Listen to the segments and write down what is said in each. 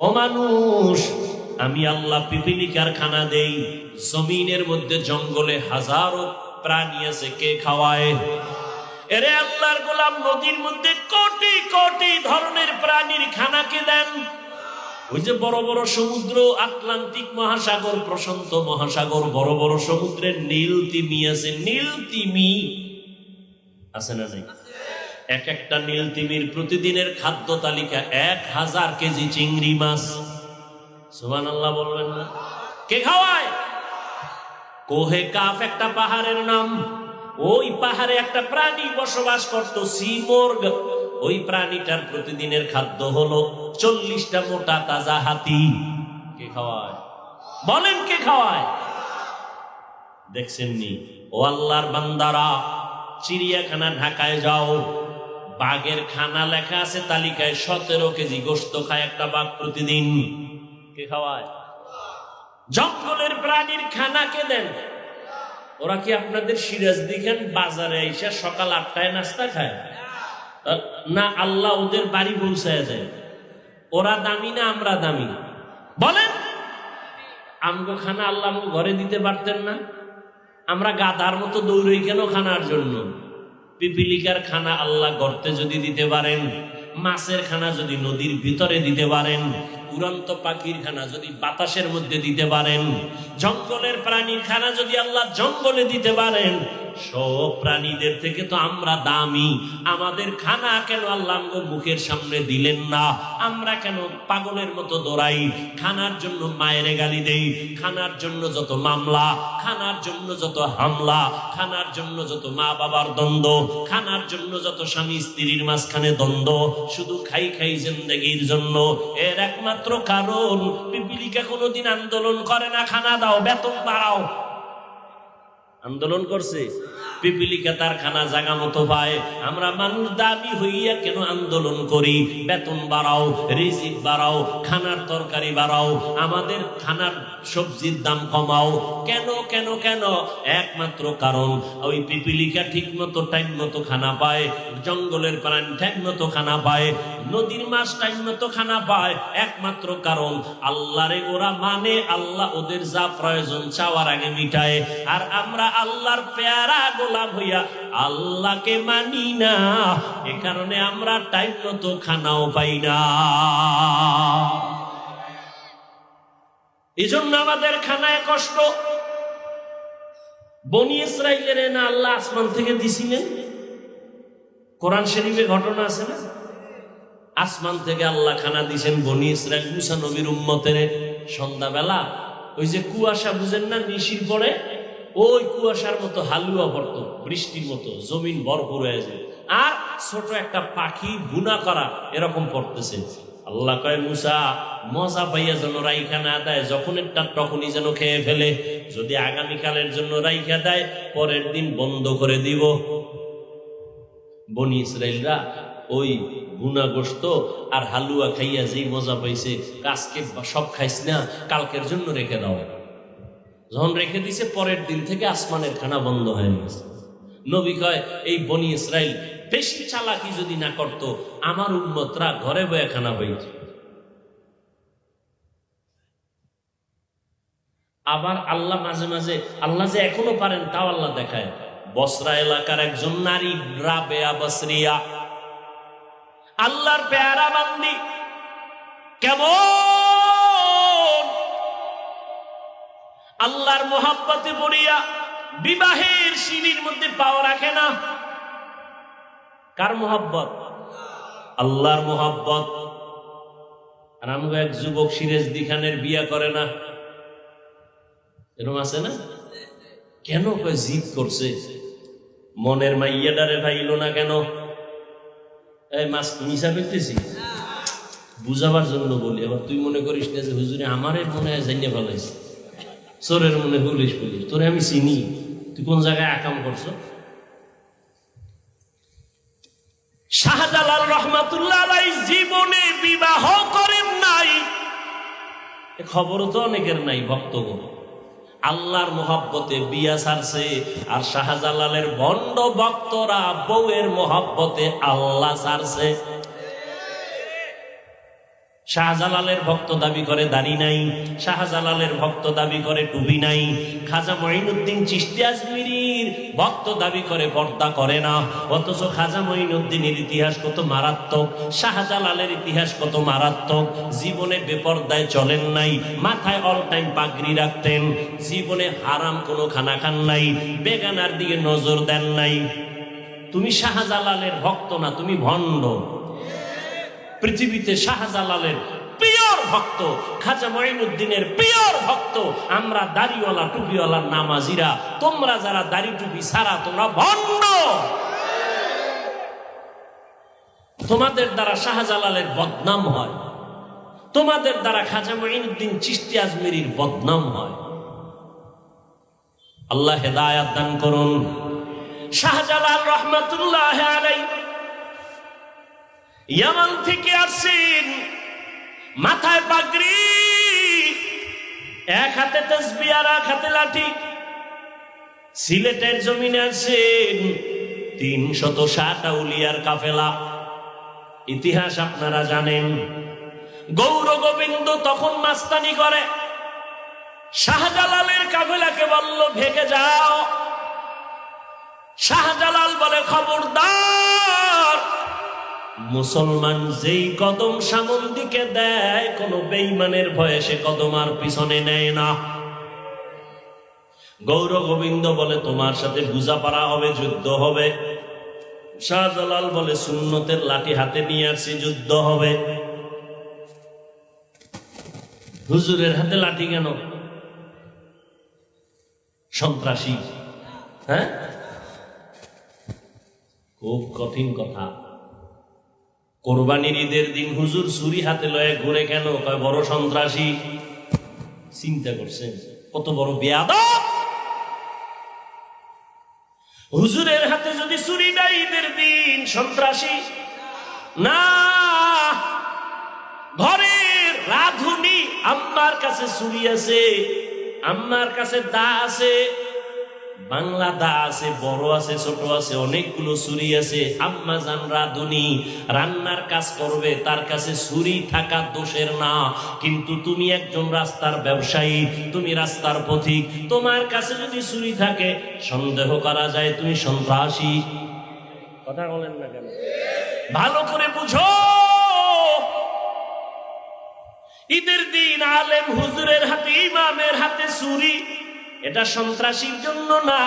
ও মানুষ, আমি আল্লাহ পিপিলিকার খানা দেই, জমিনের মধ্যে জঙ্গলে হাজারো প্রাণী আছে, কে খাওয়ায়? এরে আল্লাহর গোলাম, নদীর মধ্যে কোটি কোটি ধরনের প্রাণীর খানাকে দেন? ওই যে বড় বড় সমুদ্র, আটলান্টিক মহাসাগর, প্রশান্ত মহাসাগর, বড় বড় সমুদ্রের নীল তিমি আছে, নীল তিমি আছে না নাই? এক একটা নীল তিমির প্রতিদিনের খাদ্য তালিকা এক হাজার কেজি চিংড়ি মাছ। সুমান আল্লাহ বলবেন না। কে খাওয়ায়? কোহে কাফ একটা পাহাড়ের নাম। ওই পাহাড়ে একটা প্রাণী বসবাস করত সিমর্গ ওই প্রাণীটার প্রতিদিনের খাদ্য হলো চল্লিশটা মোটা তাজা হাতি। কে খাওয়ায়? বলেন কে খাওয়ায়? দেখছেন নি ও আল্লাহর বান্দারা, চিড়িয়াখানা ঢাকায় যাও। বাঘের খানা লেখা আছে তালিকায় সতেরো কেজি গোস্ত খায় একটা বাঘ প্রতিদিন। কে খাওয়ায়? জঙ্গলের প্রাণীর খানা কে দেন? ওরা কি আপনাদের সিরাজ দিকেন বাজারে এসে সকাল আটটায় নাস্তা খায়? না, আল্লাহ ওদের বাড়ি পৌঁছায় যায় ওরা দামি না আমরা দামি? বলেন, আমগো খানা আল্লাহ ঘরে দিতে পারতেন না? আমরা গাদার মতো দৌড়ই কেন খানার জন্য? পিপিলিকার খানা আল্লাহ গর্তে যদি দিতে পারেন, মাছের খানা যদি নদীর ভিতরে দিতে পারেন, উড়ন্ত পাখির খানা যদি বাতাসের মধ্যে দিতে পারেন, জঙ্গলের প্রাণীর খানা যদি আল্লাহ জঙ্গলে দিতে পারেন সব প্রাণীদের থেকে তো আমরা দামি। আমাদের খানা কেন আল্লাহ মুখের সামনে দিলেন না? আমরা কেন পাগলের মতো দৌড়াই? খানার জন্য মায়ের গালি দেই, খানার জন্য যত মামলা, খানার জন্য যত হামলা, খানার জন্য যত মা বাবার দ্বন্দ্ব, খানার জন্য যত স্বামী স্ত্রীর মাঝখানে দ্বন্দ্ব, শুধু খাই খাই জিন্দগির জন্য। এর একমাত্র কারণ, পিপিলিকা কোনোদিন আন্দোলন করে না, খানা দাও, বেতন বাড়াও আন্দোলন করছে। পিপিলিকা তার খানা জাগা মতো পায় আমরা মানুষ দাবি হইয়া কেন আন্দোলন করি? বেতন বাড়াও, রিজিক বাড়াও, খানার তরকারি বাড়াও, আমাদের খানার সবজির দাম কমাও। কেন কেন কেন? একমাত্র কারণ, ওই পিপিলিকা ঠিক মতো টাইম মতো খানা পায়, জঙ্গলের প্রাণী টাইম মতো খানা পায়, নদীর মাছ টাইম মতো খানা পায়। একমাত্র কারণ, আল্লাহরে ওরা মানে আল্লাহ ওদের যা প্রয়োজন চাওয়ার আগে মিটায়। আর আমরা আল্লাহর পেয়ারা গোলাম হইয়া আল্লাহকে মানি না। এ কারণে আমরা টাইম মতো খানাও পাই না। এই জন্য আমাদের খানায় কষ্ট। বনি ইসরাইলের না আল্লাহ আসমান থেকে দিছিলেন। কোরআন শরীফে ঘটনা আছে না? আসমান থেকে আল্লাহ খানা দিছেন বনি ইসরায়েল মুসা নবীর উম্মতের সন্ধ্যাবেলা। ওই যে কুয়াশা বুঝেন না, নিশির পরে ওই কুয়াশার মতো হালুয়া পড়ত বৃষ্টির মতো, জমিন ভরপুর হয়ে যায়। আর ছোট একটা পাখি বুনা করা এরকম পড়তেছে আল্লাহ কয়, মুসা, মজা পাইয়া যেন রাইখা না দেয়, যখন একটা তখনই যেন খেয়ে ফেলে। যদি আগামীকালের জন্য রাইখা দেয়, পরের দিন বন্ধ করে দিব। বনি ইসরায়েলরা ওই গুনা গোস্ত আর হালুয়া খাইয়া যেই মজা পাইছে আজকে সব খাইস না, কালকের জন্য রেখে দাও। যখন রেখে দিছে, পরের দিন থেকে আসমানের খানা বন্ধ হয়ে গেছে। নবী কয়, এই বনি ইসরায়েল বেশি চালাকি যদি না করত, আমার উন্মতরা ঘরে বয়ে খানা পাইত আবার আল্লাহ মাঝে মাঝে, আল্লাহ যে এখনও পারেন, তাও আল্লাহ দেখায়। বসরা এলাকার একজন নারী রাবেয়া বসরিয়া আল্লাহর পেয়ারা বান্দি কেমন আল্লাহর মোহাব্বতে পড়িয়া বিবাহের সিঁড়ির মধ্যে পাও রাখে না। কার মোহাব্বত? আল্লাহর মোহাব্বত। আর এক যুবক সিরেজ দিখানের বিয়া করে না। এরকম আছে না? কেন জিদ করছে? মনের মাইয়াডারে ভাইল না কেন? মিশা ফেলতেছি বুঝাবার জন্য বলি, আবার তুই মনে করিস না যে হুজুরে আমারে মনে হয় জানিয়ে ফেলাইছে। চোরের মনে পুলিশ পুলিশ তোরে আমি চিনি। তুই কোন জায়গায় আকাম করছ? শাহজালাল রহমাতুল্লাহ জীবনে বিবাহ করেন নাই। এ খবরও তো অনেকের নাই ভক্তগণ আল্লাহর মোহাব্বতে বিয়া ছাড়ছে আর শাহজালালের ভণ্ড ভক্তরা বউয়ের মোহাব্বতে আল্লাহ ছাড়ছে শাহজালালের ভক্ত দাবি করে দাড়ি নাই, শাহজালালের ভক্ত দাবি করে টুপি নাই, খাজা মঈনুদ্দিন চিশতি আজমিরির ভক্ত দাবি করে পর্দা করে না, অথচ খাজা মঈনুদ্দিনের ইতিহাস কত মারাত্মক, শাহজালালের ইতিহাস কত মারাত্মক, জীবনে বেপর্দায় চলেন নাই, মাথায় অল টাইম পাগড়ি রাখতেন, জীবনে হারাম কোনো খানা খান নাই, বেগানার দিকে নজর দেন নাই। তুমি শাহজালালের ভক্ত না, তুমি ভণ্ড। পৃথিবীতে শাহজালালের পিওর ভক্ত, খাজা মঈনুদ্দিনের পিওর ভক্ত, আমরা দাড়িওয়ালা টুপিওয়ালা নামাজিরা, তোমরা যারা দাড়ি টুপি সারা তোমরা ভণ্ড। তোমাদের দ্বারা শাহজালালের বদনাম হয়। তোমাদের দ্বারা খাজা মঈনুদ্দিন চিশতি আজমিরির বদনাম হয়। আল্লাহ হেদায়াত দান করুন। শাহজালাল রহমাতুল্লাহ আলাইহি ইয়ামান থেকে আসছেন মাথায় পাগড়ি, এক হাতে তসবি আর এক হাতে লাঠি। সিলেটের জমিনে আসছেন তিন শত ষাট আউলিয়ার কাফেলা। ইতিহাস আপনারা জানেন, গৌর গোবিন্দ তখন মাস্তানি করে। শাহজালালের কাফেলাকে বলল ভেগে যাও। শাহজালাল বলে, খবরদার মুসলমান যেই কদম সামন দিকে দেয়, কোন বেইমানের ভয়ে সে কদম আর পিছনে নেয় না। গৌর গোবিন্দ বলে, তোমার সাথে বুঝাপাড়া হবে, যুদ্ধ হবে। শাহজালাল বলে, সুন্নতের লাঠি হাতে নিয়ে আসছি, যুদ্ধ হবে। হুজুরের হাতে লাঠি কেন? সন্ত্রাসী। হ্যাঁ? খুব কঠিন কথা। কোরবানির ঈদের দিন হুজুর ছুরি হাতে লয়ে ঘুরে কেন? বড় সন্ত্রাসী। চিন্তা করছেন, কত বড় বেয়াদ হুজুরের হাতে যদি ছুরি নাই ঈদের দিন, সন্ত্রাসী। না, ঘরের রাধুনি আম্মার কাছে ছুরি আছে, আম্মার কাছে দা আছে। বাংলা দা আছে, বড় আছে, ছোট আছে, অনেকগুলো ছুরি আছে। আম্মা জান রাধুনি রান্নার কাজ করবে, তার কাছে ছুরি থাকা দোষের না। কিন্তু তুমি একজন রাস্তার ব্যবসায়ী, তুমি রাস্তার পথিক, তোমার কাছে যদি ছুরি থাকে, সন্দেহ করা যায় তুমি সন্ত্রাসী। কথা বলেন না কেন? ভালো করে বুঝো। ঈদের দিন আলেম হুজুরের হাতে, ইমামের হাতে ছুরি। এটা সন্ত্রাসীর জন্য না,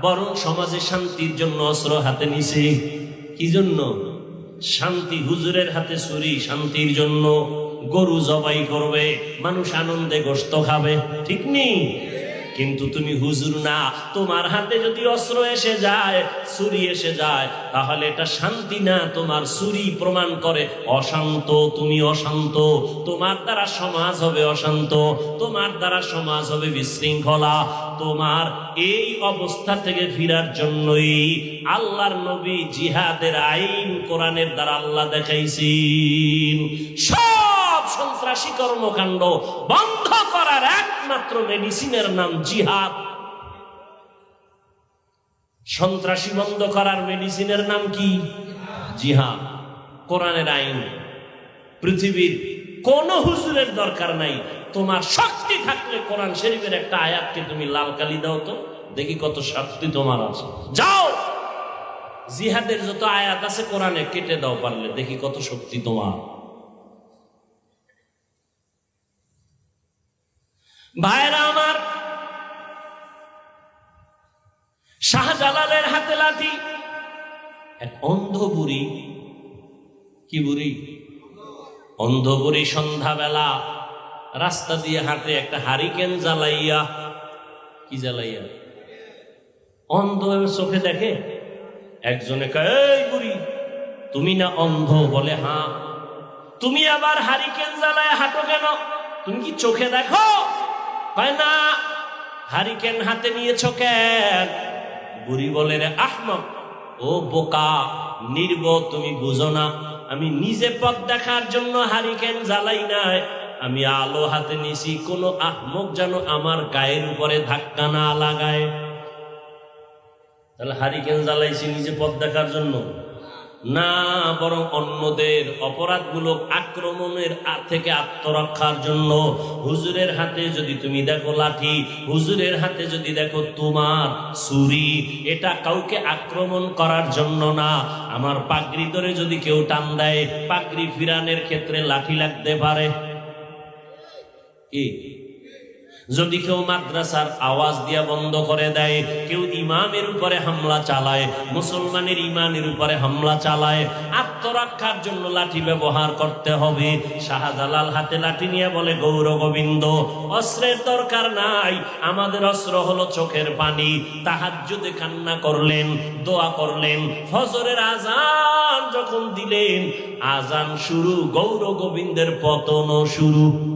বরং সমাজে শান্তির জন্য অস্ত্র হাতে নিছে। কি জন্য? শান্তি হুজুরের হাতে ছুরি শান্তির জন্য গরু জবাই করবে, মানুষ আনন্দে গোস্ত খাবে। ঠিক নেই? কিন্তু তুমি হুজুর না, তোমার হাতে যদি অস্ত্র এসে যায়, ছুরি এসে যায়, তাহলে এটা শান্তি না, তোমার ছুরি প্রমাণ করে, অশান্ত, তুমি অশান্ত, তোমার দ্বারা সমাজ হবে অশান্ত, তোমার দ্বারা সমাজ হবে বিশৃঙ্খলা, তোমার এই অবস্থা থেকে ফিরার জন্যই আল্লাহর নবী জিহাদের আইন কোরআনের দ্বারা আল্লাহ দেখাইছেন। সব সন্ত্রাসী কর্মকাণ্ড বন্ধ করার একমাত্র মেডিসিনের নাম জিহাদ। সন্ত্রাসী বন্ধ করার মেডিসিনের নাম কি? জিহাদ। কোরআনের আইন। পৃথিবীর কোন হুজুরের দরকার নাই। তোমার শক্তি থাকলে কোরআন শরীফের একটা আয়াতকে তুমি লাল কালি দাও তো। দেখি কত শক্তি তোমার আছে। যাও! জিহাদের যত আয়াত আছে কোরআনে কেটে দাও পারলে। দেখি কত শক্তি তোমার। ভাইরা আমার, শাহজালালের হাতে লাঠি, এক অন্ধ বুড়ি, কি বুড়ি? অন্ধ বুড়ি সন্ধ্যাবেলা রাস্তা দিয়ে হাতে একটা হারিকেন জ্বালাইয়া, কি জ্বালাইয়া? অন্ধ চোখে দেখে একজনে এই বুড়ি, তুমি না অন্ধ? বলে হ্যাঁ। তুমি আবার হারিকেন জ্বালায় হাঁটো কেন? তুমি কি চোখে দেখো? কয় না? হারিকেন হাতে নিয়েছ কেন? বুড়ি বলে, রে ও বোকা নির্ব তুমি বুঝো না। আমি নিজে পথ দেখার জন্য হারিকেন জ্বালাই নাই। আমি আলো হাতে নিছি, কোনো আহমক যেন আমার গায়ের উপরে ধাক্কা না লাগায়। তাহলে হারিকেন জ্বালাইছি নিজে পথ দেখার জন্য? না, বরং অন্যদের অপরাধমূলক আক্রমণের থেকে আত্মরক্ষার জন্য। হুজুরের হাতে যদি তুমি দেখো লাঠি, হুজুরের হাতে যদি দেখো তোমার ছুরি, এটা কাউকে আক্রমণ করার জন্য না। আমার পাগড়ি ধরে যদি কেউ টান দেয়, পাগড়ি ফিরানের ক্ষেত্রে লাঠি লাগতে পারে। কি? যদি কেউ মাদ্রাসার আওয়াজ দিয়া বন্ধ করে দেয়, কেউ ইমামের উপরে হামলা চালায়, মুসলমানের ইমানের উপরে হামলা চালায়, আত্মরক্ষার জন্য লাঠি ব্যবহার করতে হবে। শাহজালাল হাতে লাঠি নিয়ে বলে, গৌর গোবিন্দ, অস্ত্রের দরকার নাই, আমাদের অস্ত্র হলো চোখের পানি। তাহাজ্জুদে কান্না করলেন, দোয়া করলেন, ফজরের আজান যখন দিলেন আজান শুরু, গৌর গোবিন্দের পতনও শুরু।